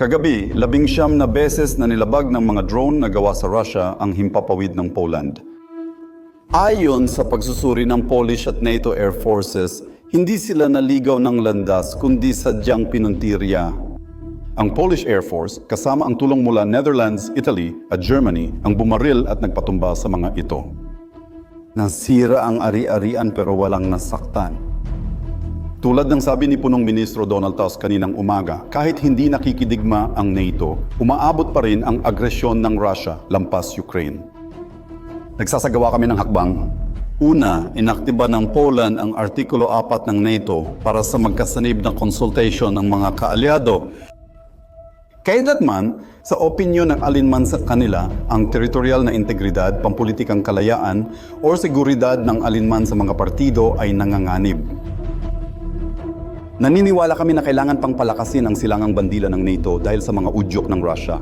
Kagabi, labing siyam na beses na nilabag ng mga drone na gawa sa Russia ang himpapawid ng Poland. Ayon sa pagsusuri ng Polish at NATO Air Forces, hindi sila naligaw ng landas kundi sadyang pinuntirya. Ang Polish Air Force, kasama ang tulong mula Netherlands, Italy at Germany, ang bumaril at nagpatumba sa mga ito. Nasira ang ari-arian pero walang nasaktan. Tulad ng sabi ni Punong Ministro Donald Tusk kaninang umaga, kahit hindi nakikidigma ang NATO, umaabot pa rin ang agresyon ng Russia lampas Ukraine. Nagsasagawa kami ng hakbang. Una, inaktiba ng Poland ang Artikulo 4 ng NATO para sa magkasanib na consultation ng mga kaalyado. Kailanman, sa opinyon ng alinman sa kanila, ang teritorial na integridad, pampulitikang kalayaan, o seguridad ng alinman sa mga partido ay nanganganib. Naniniwala kami na kailangan pang palakasin ang silangang bandila ng NATO dahil sa mga udyok ng Russia.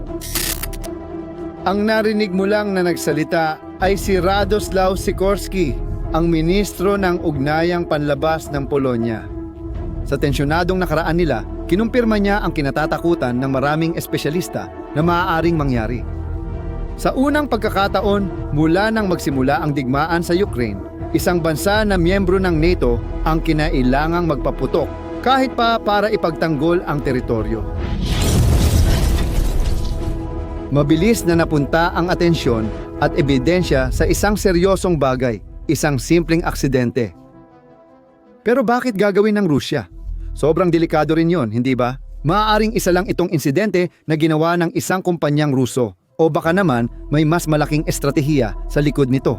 Ang narinig mo lang na nagsalita ay si Radoslaw Sikorski, ang ministro ng Ugnayang Panlabas ng Polonya. Sa tensyonadong nakaraan nila, kinumpirma niya ang kinatatakutan ng maraming espesyalista na maaaring mangyari. Sa unang pagkakataon, mula nang magsimula ang digmaan sa Ukraine, isang bansa na miyembro ng NATO ang kinailangang magpaputok kahit pa para ipagtanggol ang teritoryo. Mabilis na napunta ang atensyon at ebidensya sa isang seryosong bagay, isang simpleng aksidente. Pero bakit gagawin ng Rusya? Sobrang delikado rin yon, hindi ba? Maaaring isa lang itong insidente na ginawa ng isang kumpanyang Ruso o baka naman may mas malaking estratehiya sa likod nito.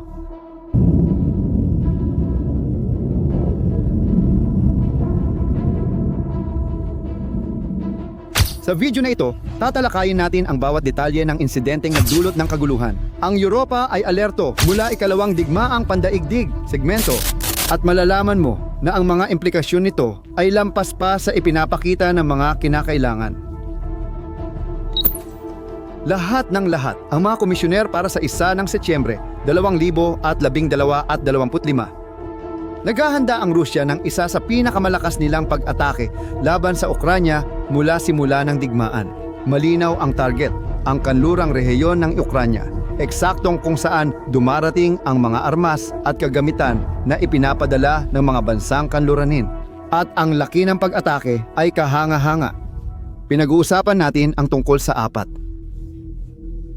Sa video na ito, tatalakayin natin ang bawat detalye ng insidenteng nagdulot ng kaguluhan. Ang Europa ay alerto mula ikalawang digmaang pandaigdig, segmento, at malalaman mo na ang mga implikasyon nito ay lampas pa sa ipinapakita ng mga kinakailangan. Lahat ng lahat, ang mga komisyoner para sa isa ng Setyembre 2012 at 25 Naghahanda ang Rusya ng isa sa pinakamalakas nilang pag-atake laban sa Ukranya mula simula ng digmaan. Malinaw ang target, ang kanlurang rehiyon ng Ukranya, eksaktong kung saan dumarating ang mga armas at kagamitan na ipinapadala ng mga bansang kanluranin. At ang laki ng pag-atake ay kahanga-hanga. Pinag-uusapan natin ang tungkol sa apat.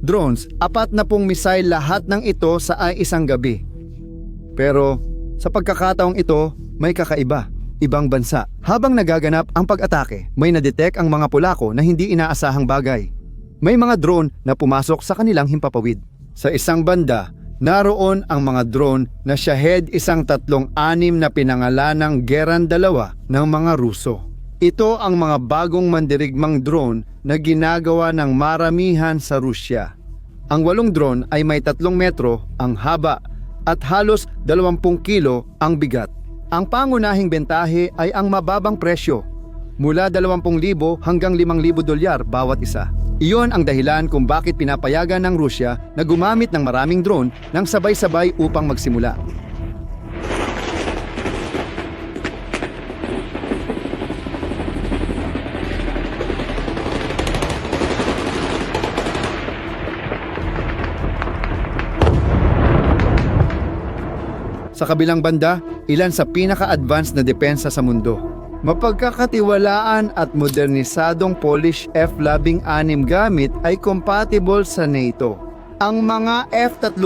Drones, apat na pong missile lahat ng ito sa ay isang gabi. Pero sa pagkakataong ito, may kakaiba, ibang bansa. Habang nagaganap ang pag-atake, may nadetect ang mga Polako na hindi inaasahang bagay. May mga drone na pumasok sa kanilang himpapawid. Sa isang banda, naroon ang mga drone na Shahed isang tatlong anim na pinangalanang Geran dalawa ng mga Ruso. Ito ang mga bagong mandirigmang drone na ginagawa ng maramihan sa Rusya. Ang walong drone ay may tatlong metro ang haba at halos 20 kilo ang bigat. Ang pangunahing bentahe ay ang mababang presyo, mula 20,000 hanggang 5,000 dolyar bawat isa. Iyon ang dahilan kung bakit pinapayagan ng Rusya na gumamit ng maraming drone ng sabay-sabay upang magsimula. Sa kabilang banda, ilan sa pinaka-advanced na depensa sa mundo. Mapagkakatiwalaan at modernisadong Polish F-16 gamit ay compatible sa NATO. Ang mga F-30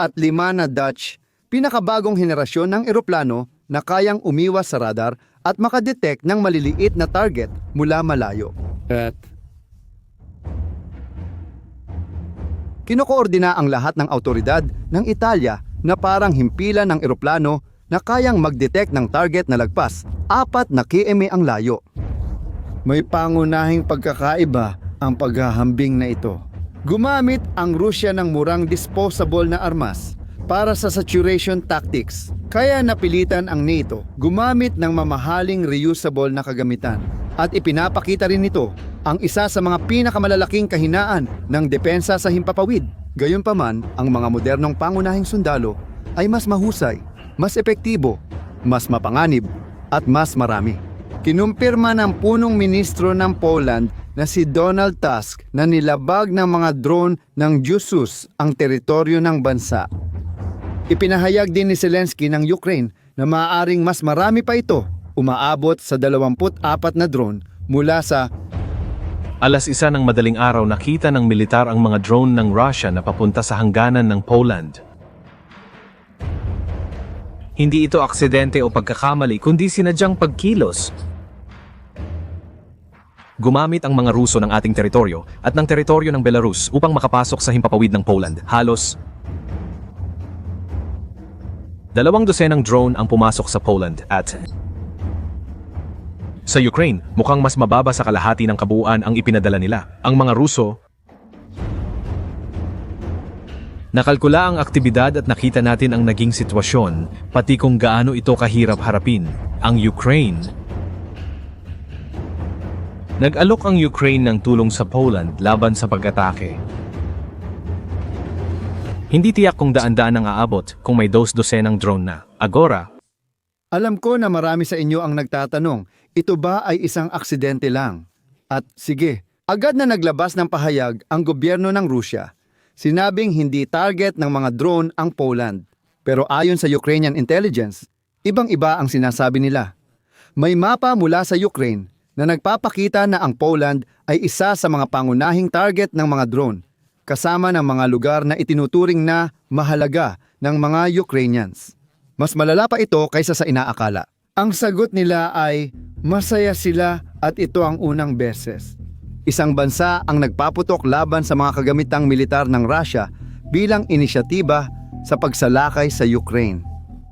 at 5 na Dutch, pinakabagong henerasyon ng eroplano na kayang umiwas sa radar at makadetect ng maliliit na target mula malayo. At Kinokoordina ang lahat ng autoridad ng Italia na parang himpilan ng eroplano na kayang mag-detect ng target na lagpas apat na km ang layo. May pangunahing pagkakaiba ang paghahambing na ito. Gumamit ang Rusya ng murang disposable na armas para sa saturation tactics. Kaya napilitan ang NATO gumamit ng mamahaling reusable na kagamitan. At ipinapakita rin nito ang isa sa mga pinakamalalaking kahinaan ng depensa sa himpapawid. Gayunpaman, ang mga modernong pangunahing sundalo ay mas mahusay, mas epektibo, mas mapanganib, at mas marami. Kinumpirma ng punong ministro ng Poland na si Donald Tusk na nilabag ng mga drone ng Jusus ang teritoryo ng bansa. Ipinahayag din ni Zelensky ng Ukraine na maaaring mas marami pa ito, umaabot sa 24 na drone mula sa Alas isa ng madaling araw nakita ng militar ang mga drone ng Russia na papunta sa hangganan ng Poland. Hindi ito aksidente o pagkakamali kundi sinadyang pagkilos. Gumamit ang mga Ruso ng ating teritoryo at ng teritoryo ng Belarus upang makapasok sa himpapawid ng Poland. Halos dalawang dosenang drone ang pumasok sa Poland at sa Ukraine, mukhang mas mababa sa kalahati ng kabuuan ang ipinadala nila. Ang mga Ruso, Nakalkula ang aktibidad at nakita natin ang naging sitwasyon, pati kung gaano ito kahirap harapin. Ang Ukraine. Nag-alok ang Ukraine ng tulong sa Poland laban sa pag-atake. Hindi tiyak kung daan-daan ang aabot kung may dos-dosenang drone na. Agora, Alam ko na marami sa inyo ang nagtatanong, ito ba ay isang aksidente lang? At sige, agad na naglabas ng pahayag ang gobyerno ng Rusya. Sinabing hindi target ng mga drone ang Poland. Pero ayon sa Ukrainian intelligence, ibang-iba ang sinasabi nila. May mapa mula sa Ukraine na nagpapakita na ang Poland ay isa sa mga pangunahing target ng mga drone, kasama ng mga lugar na itinuturing na mahalaga ng mga Ukrainians. Mas malala pa ito kaysa sa inaakala. Ang sagot nila ay masaya sila at ito ang unang beses. Isang bansa ang nagpaputok laban sa mga kagamitang militar ng Russia bilang inisyatiba sa pagsalakay sa Ukraine.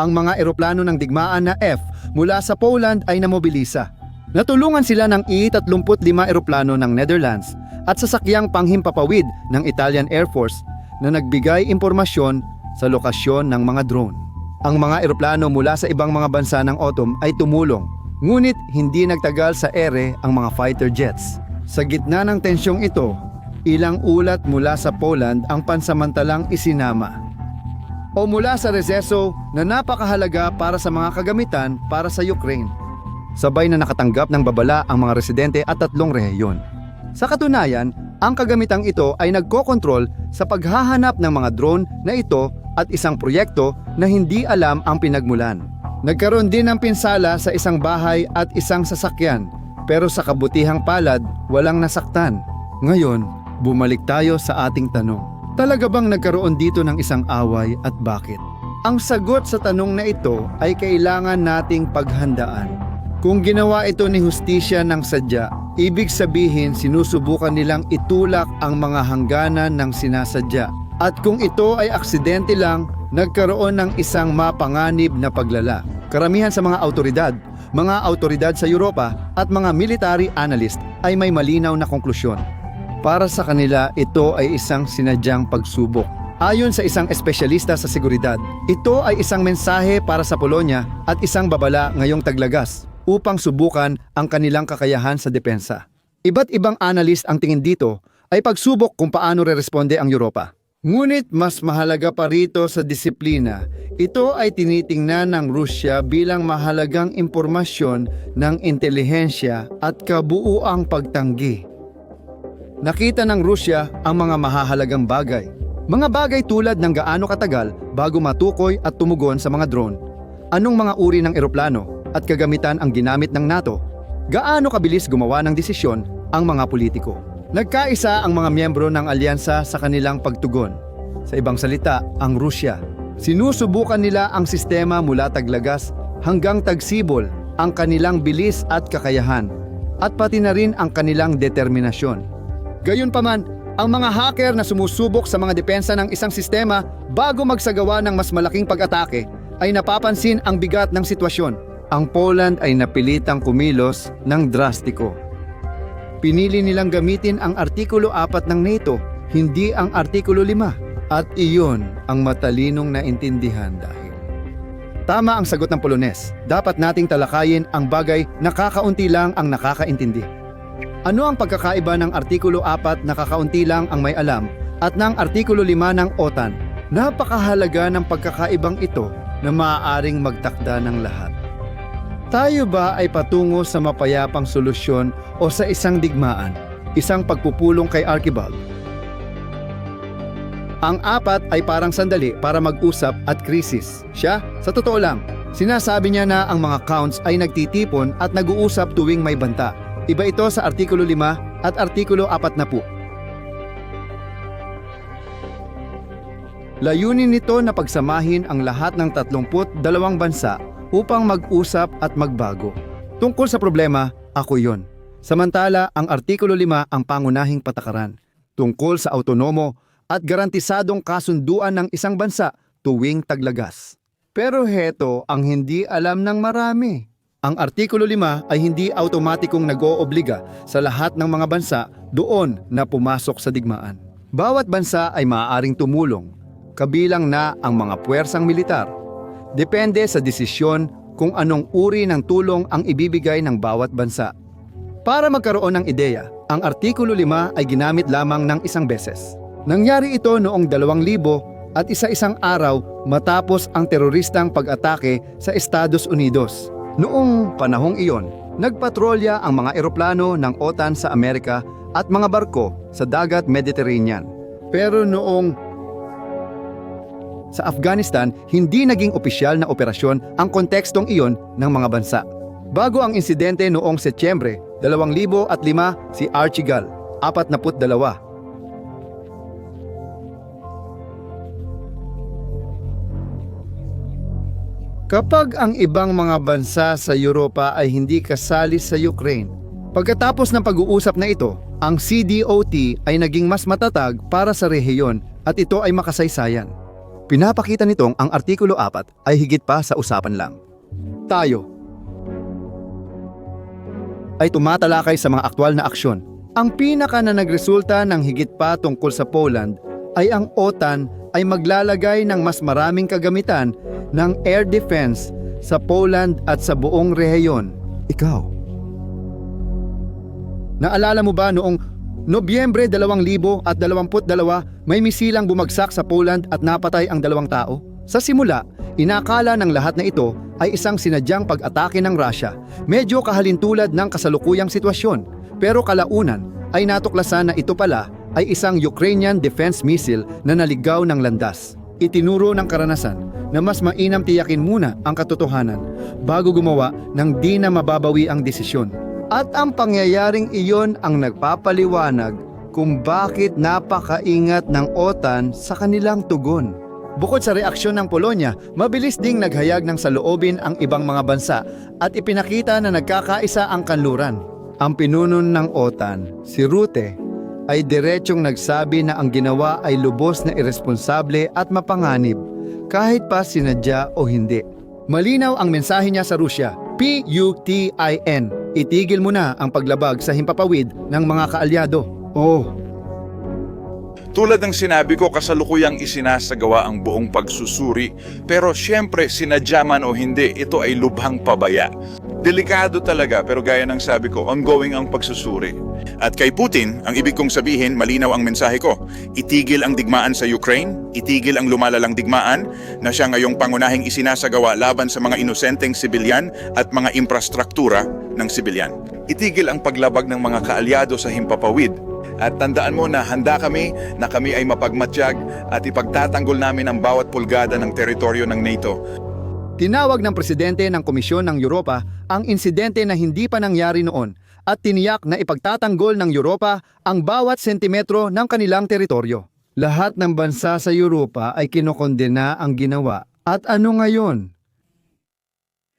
Ang mga eroplano ng digmaan na F mula sa Poland ay namobilisa. Natulungan sila ng I-35 eroplano ng Netherlands at sasakyang panghimpapawid ng Italian Air Force na nagbigay impormasyon sa lokasyon ng mga drone. Ang mga eroplano mula sa ibang mga bansa ng Autumn ay tumulong, ngunit hindi nagtagal sa ere ang mga fighter jets. Sa gitna ng tensyong ito, ilang ulat mula sa Poland ang pansamantalang isinama. O mula sa reseso na napakahalaga para sa mga kagamitan para sa Ukraine. Sabay na nakatanggap ng babala ang mga residente at tatlong rehiyon. Sa katunayan, ang kagamitang ito ay nagkokontrol sa paghahanap ng mga drone na ito at isang proyekto na hindi alam ang pinagmulan. Nagkaroon din ng pinsala sa isang bahay at isang sasakyan, pero sa kabutihang palad, walang nasaktan. Ngayon, bumalik tayo sa ating tanong. Talaga bang nagkaroon dito ng isang away at bakit? Ang sagot sa tanong na ito ay kailangan nating paghandaan. Kung ginawa ito ni Hustisya ng sadya, ibig sabihin sinusubukan nilang itulak ang mga hangganan ng sinasadya. At kung ito ay aksidente lang, nagkaroon ng isang mapanganib na paglala. Karamihan sa mga autoridad, mga autoridad sa Europa at mga military analyst ay may malinaw na konklusyon. Para sa kanila, ito ay isang sinadyang pagsubok. Ayon sa isang espesyalista sa seguridad, ito ay isang mensahe para sa Polonya at isang babala ngayong taglagas upang subukan ang kanilang kakayahan sa depensa. Iba't ibang analyst ang tingin dito ay pagsubok kung paano re-responde ang Europa. Ngunit mas mahalaga pa rito sa disiplina, ito ay tinitingnan ng Rusya bilang mahalagang impormasyon ng intelihensya at kabuuang pagtanggi. Nakita ng Rusya ang mga mahahalagang bagay. Mga bagay tulad ng gaano katagal bago matukoy at tumugon sa mga drone. Anong mga uri ng eroplano at kagamitan ang ginamit ng NATO? Gaano kabilis gumawa ng desisyon ang mga politiko? Nagkaisa ang mga miyembro ng alyansa sa kanilang pagtugon. Sa ibang salita, ang Rusya. Sinusubukan nila ang sistema mula taglagas hanggang tagsibol ang kanilang bilis at kakayahan at pati na rin ang kanilang determinasyon. Gayunpaman, ang mga hacker na sumusubok sa mga depensa ng isang sistema bago magsagawa ng mas malaking pag-atake ay napapansin ang bigat ng sitwasyon. Ang Poland ay napilitang kumilos ng drastiko. Pinili nilang gamitin ang Artikulo 4 ng NATO, hindi ang Artikulo 5. At iyon ang matalinong naintindihan dahil. Tama ang sagot ng Polones. Dapat nating talakayin ang bagay na kakaunti lang ang nakakaintindi. Ano ang pagkakaiba ng Artikulo 4 na kakaunti lang ang may alam at ng Artikulo 5 ng OTAN? Napakahalaga ng pagkakaibang ito na maaaring magtakda ng lahat. Tayo ba ay patungo sa mapayapang solusyon o sa isang digmaan? isang pagpupulong kay Archibald. Ang apat ay parang sandali para mag-usap at krisis. Siya, sa totoo lang, sinasabi niya na ang mga counts ay nagtitipon at nag-uusap tuwing may banta. Iba ito sa Artikulo 5 at Artikulo 4 na po. Layunin nito na pagsamahin ang lahat ng 32 bansa upang mag-usap at magbago. Tungkol sa problema, ako yon. Samantala, ang Artikulo 5 ang pangunahing patakaran tungkol sa autonomo at garantisadong kasunduan ng isang bansa tuwing taglagas. Pero heto ang hindi alam ng marami. Ang Artikulo 5 ay hindi automatikong nag-oobliga sa lahat ng mga bansa doon na pumasok sa digmaan. Bawat bansa ay maaaring tumulong, kabilang na ang mga puwersang militar. Depende sa desisyon kung anong uri ng tulong ang ibibigay ng bawat bansa. Para magkaroon ng ideya, ang Artikulo 5 ay ginamit lamang ng isang beses. Nangyari ito noong 2000 at isa-isang araw matapos ang teroristang pag-atake sa Estados Unidos. Noong panahong iyon, nagpatrolya ang mga eroplano ng OTAN sa Amerika at mga barko sa dagat Mediterranean. Pero noong sa Afghanistan, hindi naging opisyal na operasyon ang kontekstong iyon ng mga bansa. Bago ang insidente noong Setyembre 2005 si Archie Gall, 42. Kapag ang ibang mga bansa sa Europa ay hindi kasali sa Ukraine, pagkatapos ng pag-uusap na ito, ang CDOT ay naging mas matatag para sa rehiyon at ito ay makasaysayan. Pinapakita nitong ang Artikulo 4 ay higit pa sa usapan lang. Tayo ay tumatalakay sa mga aktwal na aksyon. Ang pinaka na nagresulta ng higit pa tungkol sa Poland ay ang OTAN ay maglalagay ng mas maraming kagamitan ng air defense sa Poland at sa buong rehiyon. Ikaw. Naalala mo ba noong Nobyembre 2022 may misilang bumagsak sa Poland at napatay ang dalawang tao? Sa simula, inakala ng lahat na ito ay isang sinadyang pag-atake ng Russia. Medyo kahalintulad ng kasalukuyang sitwasyon. Pero kalaunan ay natuklasan na ito pala ay isang Ukrainian defense missile na naligaw ng landas. Itinuro ng karanasan na mas mainam tiyakin muna ang katotohanan bago gumawa ng di na mababawi ang desisyon. At ang pangyayaring iyon ang nagpapaliwanag kung bakit napakaingat ng OTAN sa kanilang tugon. Bukod sa reaksyon ng Polonya, mabilis ding naghayag ng saloobin ang ibang mga bansa at ipinakita na nagkakaisa ang kanluran. Ang pinunon ng OTAN, si Rute, ay diretsong nagsabi na ang ginawa ay lubos na irresponsable at mapanganib, kahit pa sinadya o hindi. Malinaw ang mensahe niya sa Rusya, P-U-T-I-N. Itigil mo na ang paglabag sa himpapawid ng mga kaalyado. Oh, Tulad ng sinabi ko, kasalukuyang isinasagawa ang buong pagsusuri. Pero siyempre, sinadya man o hindi, ito ay lubhang pabaya. Delikado talaga, pero gaya ng sabi ko, ongoing ang pagsusuri. At kay Putin, ang ibig kong sabihin, malinaw ang mensahe ko. Itigil ang digmaan sa Ukraine, itigil ang lumalalang digmaan na siya ngayong pangunahing isinasagawa laban sa mga inosenteng sibilyan at mga infrastruktura ng sibilyan. Itigil ang paglabag ng mga kaalyado sa himpapawid at tandaan mo na handa kami na kami ay mapagmatyag at ipagtatanggol namin ang bawat pulgada ng teritoryo ng NATO. Tinawag ng presidente ng Komisyon ng Europa ang insidente na hindi pa nangyari noon at tiniyak na ipagtatanggol ng Europa ang bawat sentimetro ng kanilang teritoryo. Lahat ng bansa sa Europa ay kinokondena ang ginawa. At ano ngayon?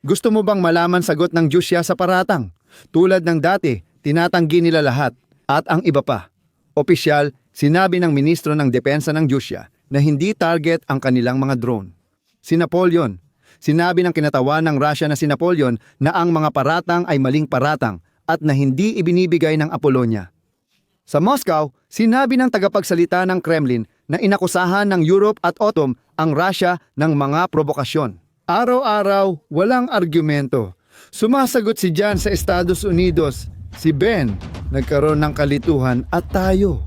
Gusto mo bang malaman sagot ng Diyos sa paratang? Tulad ng dati, tinatanggi nila lahat. At ang iba pa. Opisyal, sinabi ng ministro ng depensa ng Diyosya na hindi target ang kanilang mga drone. Si Napoleon, sinabi ng kinatawan ng Russia na si Napoleon na ang mga paratang ay maling paratang at na hindi ibinibigay ng Apollonia. Sa Moscow, sinabi ng tagapagsalita ng Kremlin na inakusahan ng Europe at Autumn ang Russia ng mga provokasyon. Araw-araw, walang argumento. Sumasagot si Jan sa Estados Unidos, si Ben, nagkaroon ng kalituhan at tayo.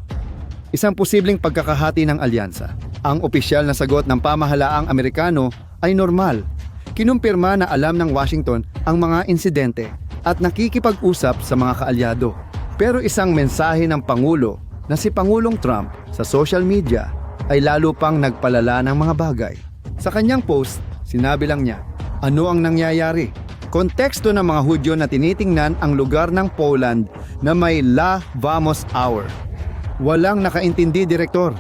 Isang posibleng pagkakahati ng alyansa. Ang opisyal na sagot ng pamahalaang Amerikano ay normal. Kinumpirma na alam ng Washington ang mga insidente at nakikipag-usap sa mga kaalyado. Pero isang mensahe ng Pangulo na si Pangulong Trump sa social media ay lalo pang nagpalala ng mga bagay. Sa kanyang post, sinabi lang niya, ano ang nangyayari? Konteksto ng mga Hudyo na tinitingnan ang lugar ng Poland na may La Vamos Hour. Walang nakaintindi, Direktor.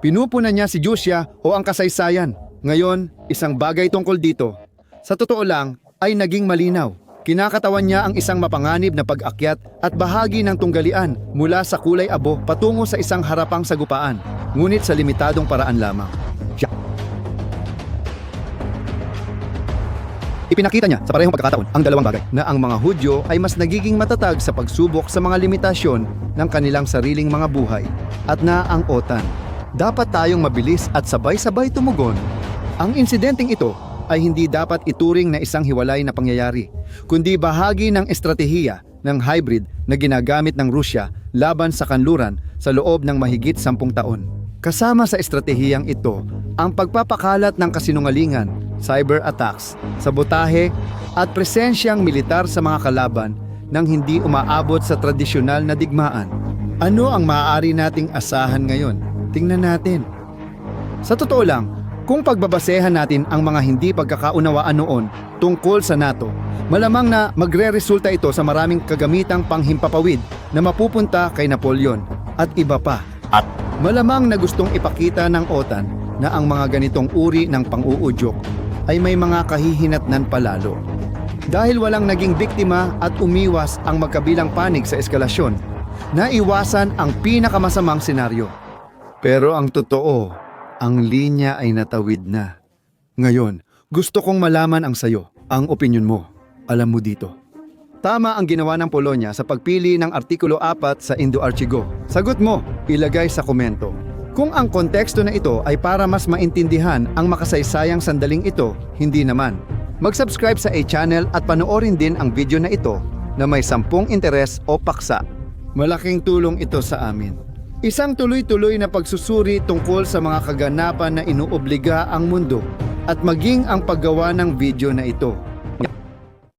Pinupunan niya si Jusia o ang kasaysayan. Ngayon, isang bagay tungkol dito. Sa totoo lang, ay naging malinaw. Kinakatawan niya ang isang mapanganib na pag-akyat at bahagi ng tunggalian mula sa kulay abo patungo sa isang harapang sagupaan, ngunit sa limitadong paraan lamang. Ipinakita niya sa parehong pagkakataon ang dalawang bagay na ang mga Hudyo ay mas nagiging matatag sa pagsubok sa mga limitasyon ng kanilang sariling mga buhay at na ang OTAN. Dapat tayong mabilis at sabay-sabay tumugon. Ang insidenteng ito ay hindi dapat ituring na isang hiwalay na pangyayari, kundi bahagi ng estratehiya ng hybrid na ginagamit ng Rusya laban sa kanluran sa loob ng mahigit sampung taon. Kasama sa estratehiyang ito ang pagpapakalat ng kasinungalingan, cyber attacks, sabotahe at presensyang militar sa mga kalaban nang hindi umaabot sa tradisyonal na digmaan. Ano ang maaari nating asahan ngayon? Tingnan natin. Sa totoo lang, kung pagbabasehan natin ang mga hindi pagkakaunawaan noon tungkol sa NATO, malamang na magre-resulta ito sa maraming kagamitang panghimpapawid na mapupunta kay Napoleon at iba pa. At Malamang na gustong ipakita ng OTAN na ang mga ganitong uri ng pang-uudyok ay may mga kahihinatnan palalo. Dahil walang naging biktima at umiwas ang magkabilang panig sa eskalasyon, naiwasan ang pinakamasamang senaryo. Pero ang totoo, ang linya ay natawid na. Ngayon, gusto kong malaman ang sayo, ang opinyon mo. Alam mo dito. Tama ang ginawa ng Polonya sa pagpili ng Artikulo 4 sa Indo-Archigo. Sagot mo, ilagay sa komento. Kung ang konteksto na ito ay para mas maintindihan ang makasaysayang sandaling ito, hindi naman. Mag-subscribe sa A-channel at panoorin din ang video na ito na may sampung interes o paksa. Malaking tulong ito sa amin. Isang tuloy-tuloy na pagsusuri tungkol sa mga kaganapan na inuobliga ang mundo at maging ang paggawa ng video na ito